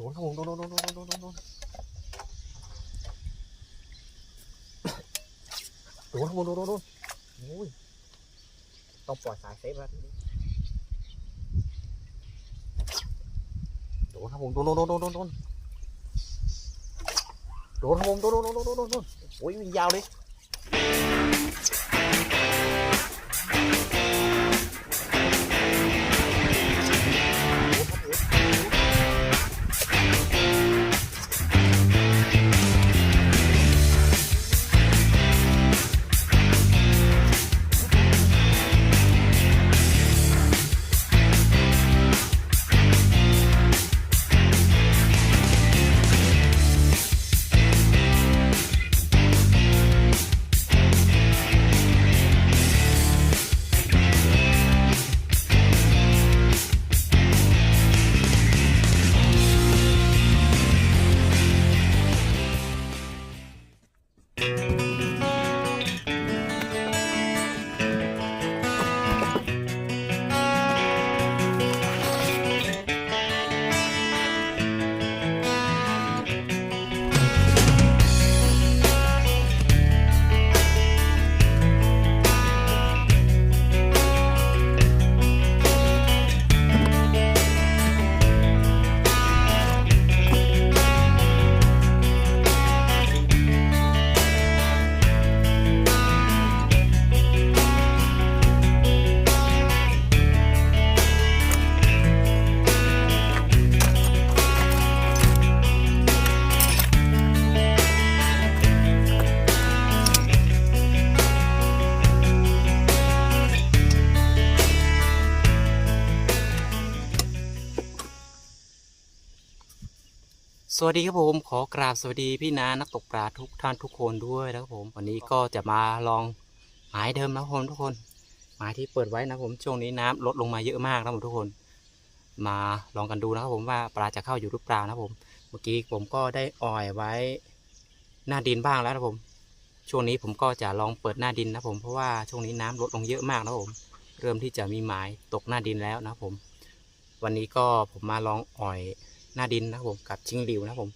โดนครับผมโดนโดนโดนโดนโดนโดนโดนครับผมโดนโดนโดนโอ้ยต้องปล่อยสายเซฟแล้วโดนครับผมโดนโดนโดนโดนโดนโดนครับผมโดนโดนโดนโดนโดนโอ้ยวิ่งยาวเลย สวัสดีครับผมขอกราบสวัสดีพี่นานักตกปลาทุกท่านทุกคนด้วยนะครับผมวันนี้ก็จะมาลองหมายเดิมนะครับผมทุกคนหมายที่เปิดไว้นะครับผมช่วงนี้น้ำลดลงมาเยอะมากนะครับผมทุกคน มาลองกันดูนะครับผมว่าปลาจะเข้าอยู่หรือเปล่านะครับผม เมื่อกี้ผมก็ได้อ่อยไว้หน้าดินบ้างแล้วนะครับผม ช่วงนี้ผมก็จะลองเปิดหน้าดินนะครับผมเพราะว่าช่วงนี้น้ำลดลงเยอะมากนะครับผม เริ่มที่จะมีหมายตกหน้าดินแล้วนะครับผม วันนี้ก็ผมมาลองอ่อย หน้าดินนะครับผมกับชิงหลิวนะครับผม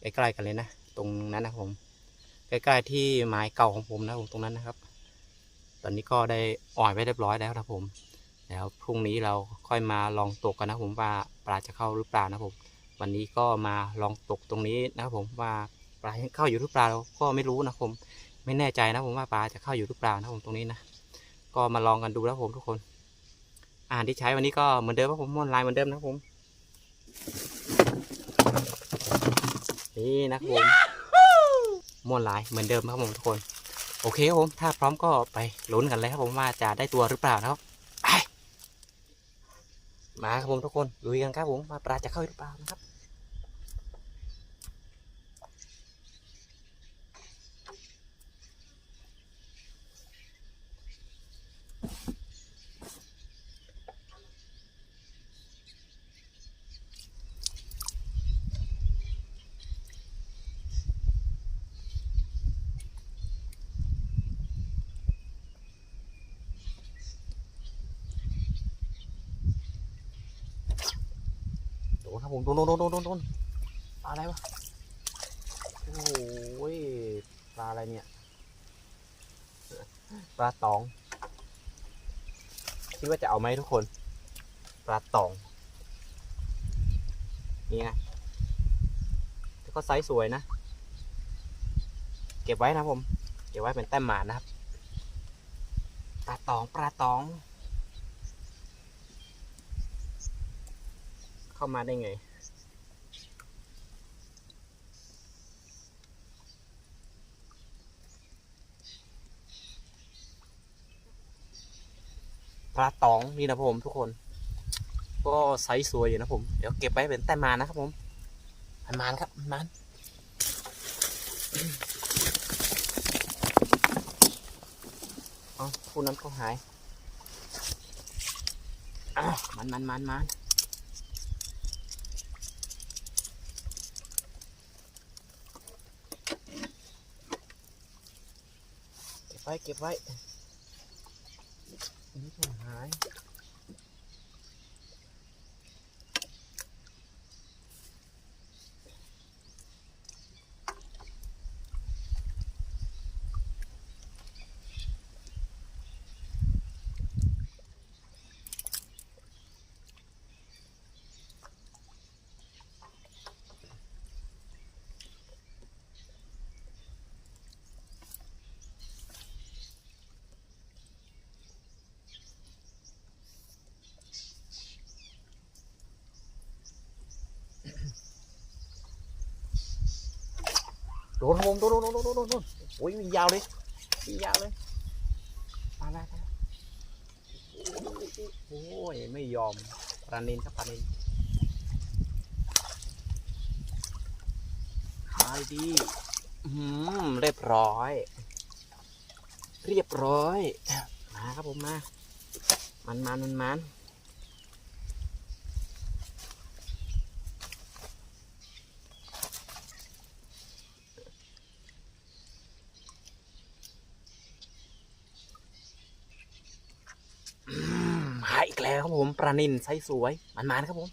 ใกล้ๆกันเลยนะ ตรงนั้นนะครับผมใกล้ๆที่ไม้เก่าของผมนะผมตรงนั้นนะครับ ตอนนี้ก็ได้อ่อยไว้เรียบร้อยแล้วนะผม แล้วพรุ่งนี้เราค่อยมาลองตกกันนะผมว่าปลาจะเข้าหรือเปล่านะผม วันนี้ก็มาลองตกตรงนี้นะครับผมว่าปลาเข้าอยู่หรือเปล่าเราก็ไม่รู้นะผม ไม่แน่ใจนะผมว่าปลาจะเข้าอยู่หรือเปล่านะผมตรงนี้นะ ก็มาลองกันดูนะผมทุกคนอาหารที่ใช้วันนี้ก็เหมือนเดิมครับผมม้วนลายเหมือนเดิมนะผม นี่นะครับผมม้วนลายเหมือนเดิมครับผมทุกคน โอเคครับผม ถ้าพร้อมก็ไปลุ้นกันเลยครับผมว่าจะได้ตัวหรือเปล่านะครับไปมาครับผมทุกคนลุยกันครับผมมาปลาจะเข้าหรือเปล่านะครับ ครับผมโดนโดนโดนโดนโดนปลาอะไรวะโอ้ยปลาอะไรเนี่ยปลาตองคิดว่าจะเอาไหมทุกคน ปลาตองนี่ไงแล้วก็ไซส์สวยนะ เก็บไว้นะผม เก็บไว้เป็นแต้มหมานะครับ ปลาตองปลาตอง เข้ามาได้ไงปลาตองนี่นะผมทุกคน ก็ไซส์สวยอยู่นะผม เดี๋ยวเก็บไว้เป็นแต้มมานะครับผมมันมานครับมันมานเอคู่นั้นก็หายอ้าวมันมันมันมัน เก็บ ไว้เก็บไว้อันนี้ก็หาย โดนครับผมโดนโดนโดนโดนโดนโดนโอ้ยมียาวเลยมียาวเลยมาแล้วโอ้ยไม่ยอมปลานินครับปลานินขายดีอืมเรียบร้อย เรียบร้อย มาครับผมมา มันมันมันมันอืมมาอีกแล้วครับ ผมปลานินไซส์สวยมันมันครับผม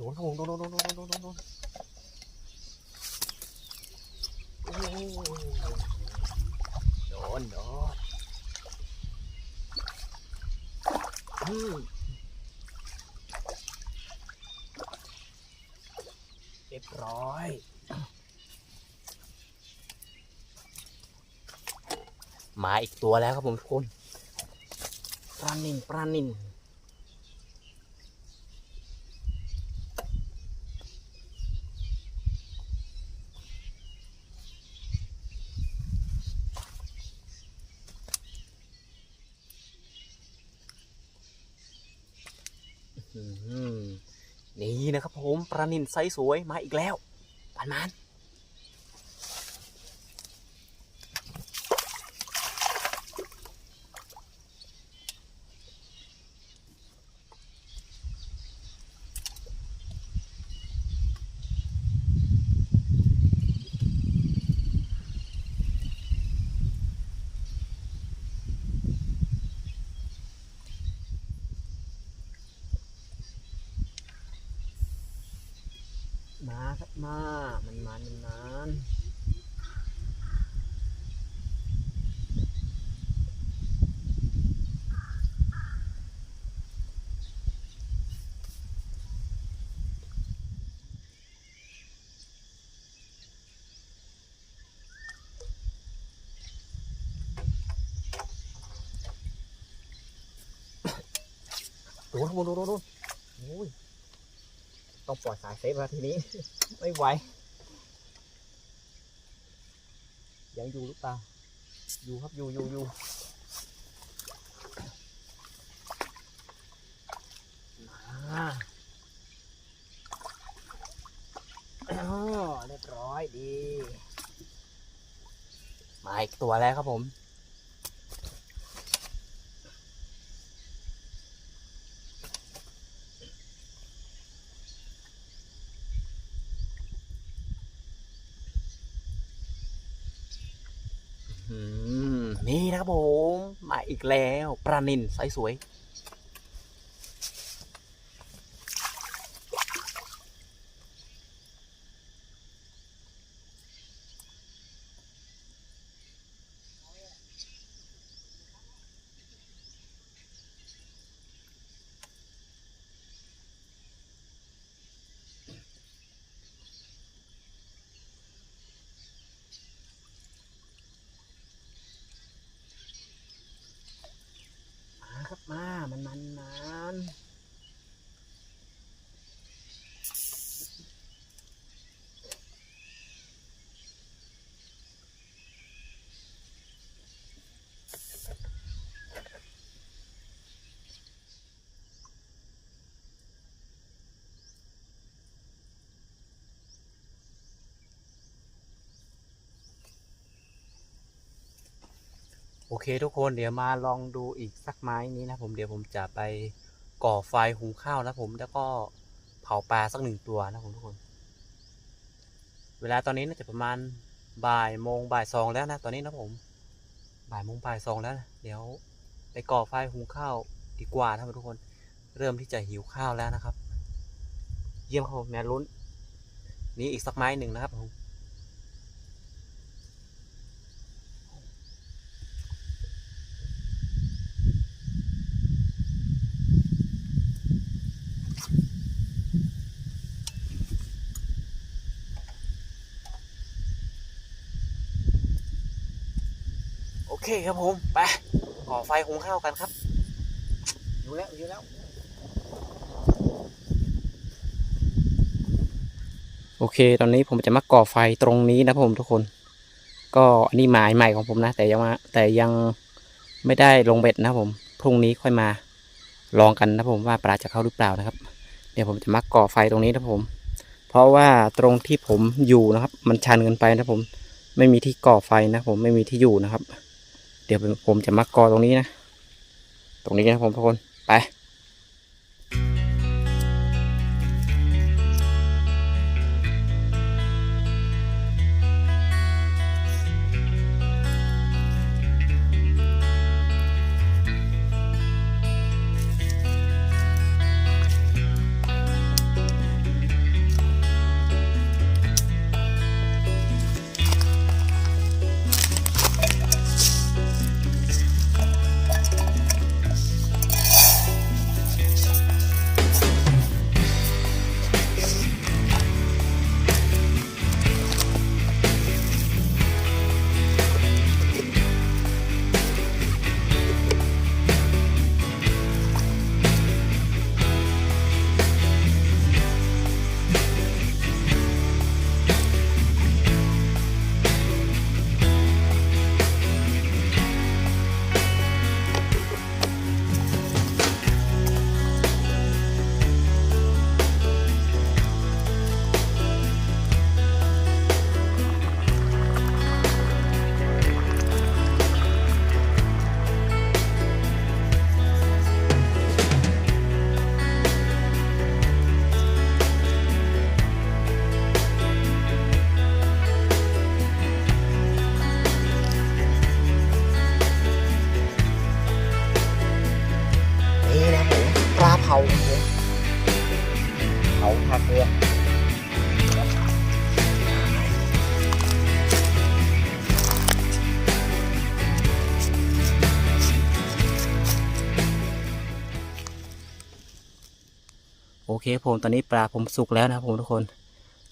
ดนครับผมโดนโดนโดนโดนโดนโดนโดนโอ้ยโดนโดนอืมเรียบร้อยมาอีกตัวแล้วครับผมทุกคนปลานินปลานิน นี่นะครับผมปลานินไซส์สวยมาอีกแล้วปันมัน มาครับมามันมันมันโดนโดนโดนโดนโดน ปล่อยสายเซฟแล้วทีนี้ ไม่ไหว ยังอยู่หรือเปล่า อยู่ครับ อยู่อยู่อยู่มาอ๋อเรียบร้อยดี มาอีกตัวแล้วครับผม อืมนี่นะครับผม มาอีก แล้วปลานินไซส์สวย โอเคทุกคนเดี๋ยวมาลองดูอีกสักไม้นี้นะผมเดี๋ยวผมจะไปก่อไฟหุงข้าวนะผมแล้วก็เผาปลาสักหนึ่งตัวนะผมทุกคน เวลาตอนนี้น่าจะประมาณบ่ายโมงบ่ายสองแล้วนะตอนนี้นะผม บ่ายโมงบ่ายสองแล้วนะเดี๋ยวไปก่อไฟหุงข้าวดีกว่าท่านทุกคน เริ่มที่จะหิวข้าวแล้วนะครับ เยี่ยมครับผมแมนลุ้น นี่อีกสักไม้หนึ่งนะครับผม คครับผม ไปก่อไฟหุงข้าวกันครับอยู่แล้วอยู่แล้วโอเค ตอนนี้ผมจะมาก่อไฟตรงนี้นะผมทุกคน ก็อันนี้หมายใหม่ของผมนะ แต่ยังมาแต่ยังไม่ได้ลงเบ็ดนะผม พรุ่งนี้ค่อยมาลองกันนะผมว่าปลาจะเข้าหรือเปล่านะครับ เดี๋ยวผมจะมาก่อไฟตรงนี้นะผม เพราะว่าตรงที่ผมอยู่นะครับ มันชันเกินไปนะผม ไม่มีที่ก่อไฟนะผมไม่มีที่อยู่นะครับ เดี๋ยวผมจะมากกอตรงนี้นะ ตรงนี้นะผมทุกคน ไป ผมตอนนี้ปลาผมสุกแล้วนะครับผมทุกคน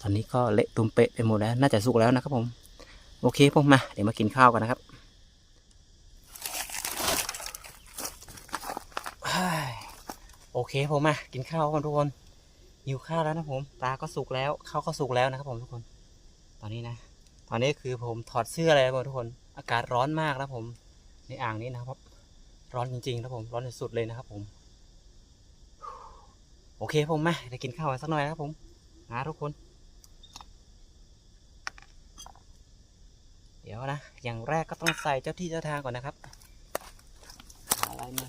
ตอนนี้ก็เละตุ่มเปะไปหมดแล้ว น่าจะสุกแล้วนะครับผม โอเคผมมา เดี๋ยวมากินข้าวกันนะครับโอเคผมมากินข้าวกันทุกคนหิวข้าวแล้วนะผมปลาก็สุกแล้วข้าวก็สุกแล้วนะครับผมทุกคน ตอนนี้นะ ตอนนี้คือผมถอดเสื้อเลยครับทุกคน อากาศร้อนมากนะผม ในอ่างนี้นะครับ ร้อนจริงๆนะผมร้อนสุดๆเลยนะครับผม โอเคผมมาไปกินข้าวสักหน่อยครับผมนะทุกคน เดี๋ยวนะ อย่างแรกก็ต้องใส่เจ้าที่เจ้าทางก่อนนะครับหาอะไรมา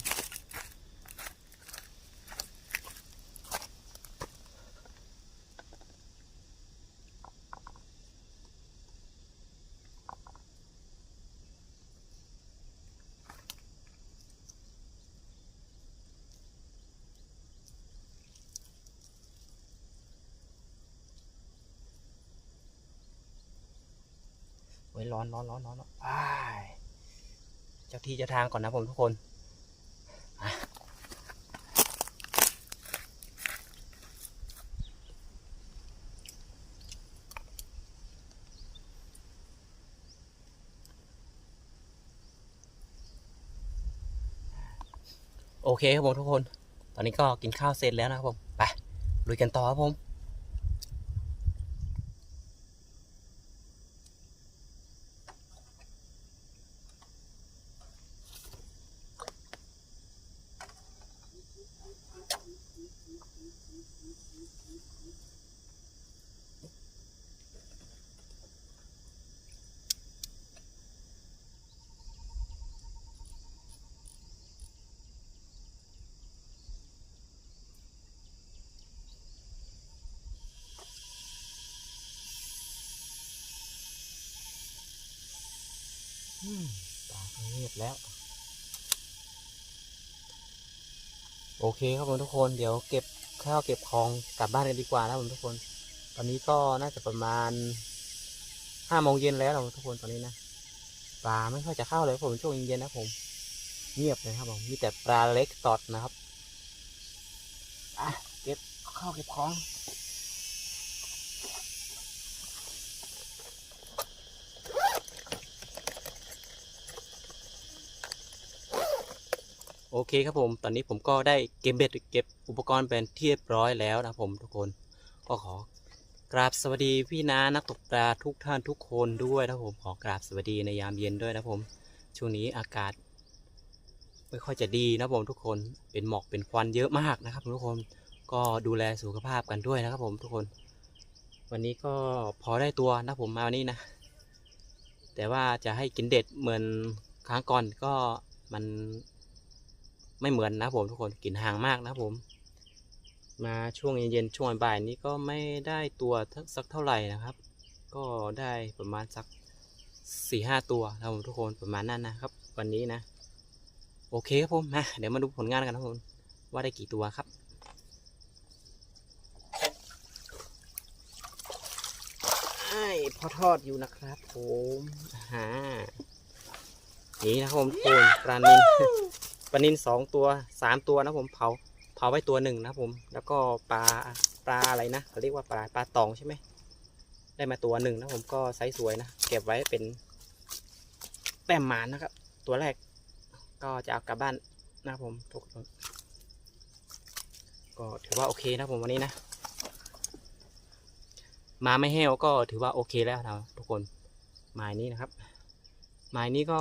ร้อนร้อนร้อนร้อนร้อนอ้ายเจ้าที่เจ้าทางก่อนนะผมทุกคนโอเคครับผมทุกคน ตอนนี้ก็กินข้าวเสร็จแล้วนะครับผม ไปลุยกันต่อครับผม อืมปลาก็เงียบแล้ว โอเคครับผมทุกคนเดี๋ยวเก็บข้าวเก็บของกลับบ้านกันดีกว่านะครับผมทุกคน ตอนนี้ก็น่าจะประมาณห้าโมงเย็นแล้วนะทุกคนตอนนี้นะปลาไม่ค่อยจะเข้าเลยครับผมช่วงเย็นๆนะผม เงียบเลยครับผมมีแต่ปลาเล็กตอดนะครับอะเก็บข้าวเก็บของ โอเคครับผม ตอนนี้ผมก็ได้เก็บเบ็ดเก็บอุปกรณ์เป็นที่เรียบร้อยแล้วนะครับผมทุกคนก็ขอกราบสวัสดีพี่น้านักตกปลาทุกท่านทุกคนด้วยนะครับผมขอกราบสวัสดีในยามเย็นด้วยนะครับผม ช่วงนี้อากาศ ไม่ค่อยจะดีนะครับผมทุกคนเป็นหมอกเป็นควันเยอะมากนะครับทุกคนก็ดูแลสุขภาพกันด้วยนะครับผมทุกคน วันนี้ก็พอได้ตัวนะผมมาวันนี้นะ แต่ว่าจะให้กินเด็ดเหมือนครั้งก่อนก็มัน ไม่เหมือนนะผมทุกคนกลิ่นห่างมากนะผม มาช่วงเย็นๆช่วงบ่ายนี้ก็ไม่ได้ตัวสักเท่าไหร่นะครับ ก็ได้ประมาณสักสี่ห้าตัวนะผมทุกคนประมาณนั้นนะครับ วันนี้นะ โอเคครับผมมาเดี๋ยวมาดูผลงานกันนะผมว่าได้กี่ตัวครับไอ้พอทอดอยู่นะครับผมฮ่านี่นะครับผมทุกคนปลานิน ปลานินสองตัวสามตัวนะผมเผาเผาไว้ตัวหนึ่งนะผม แล้วก็ปลาปลาอะไรนะเขาเรียกว่าปลาปลาตองใช่ไหมได้มาตัวหนึ่งนะผมก็ไซส์สวยนะเก็บไว้เป็นแต้มหมานนะครับ ตัวแรกก็จะเอากลับบ้านนะผมทุกคนก็ถือว่าโอเคนะผมวันนี้นะมาไม่แห้วก็ถือว่าโอเคแล้วนะทุกคนหมายนี้นะครับ หมายนี้ก็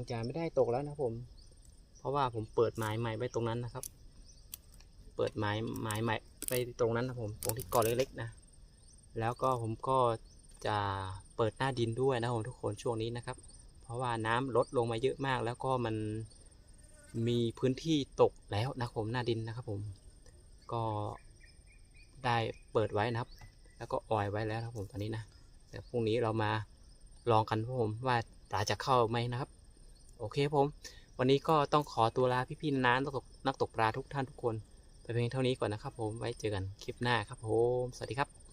งจะไม่ได้ตกแล้วนะผม เพราะว่าผมเปิดไม้ใหม่ไว้ตรงนั้นนะครับ เปิดไม้ไม้ใหม่ไปตรงนั้นนะผมตรงที่กอเล็กๆนะ แล้วก็ผมก็จะเปิดหน้าดินด้วยนะผมทุกคนช่วงนี้นะครับ เพราะว่าน้ำลดลงมาเยอะมาก แล้วก็มันมีพื้นที่ตกแล้วนะครับผมหน้าดินนะครับ ผม ก็ได้เปิดไว้นะครับ แล้วก็ออยไว้แล้วนะครับผมตอนนี้นะแต่พรุ่งนี้เรามาลองกันครับผมว่าปลาจะเข้าไหมนะครับ โอเคครับผม วันนี้ก็ต้องขอตัวลาพี่ๆน้านักตกนักตกปลาทุกท่านทุกคน ไปเพียงเท่านี้ก่อนนะครับผมไว้เจอกันคลิปหน้าครับผม สวัสดีครับ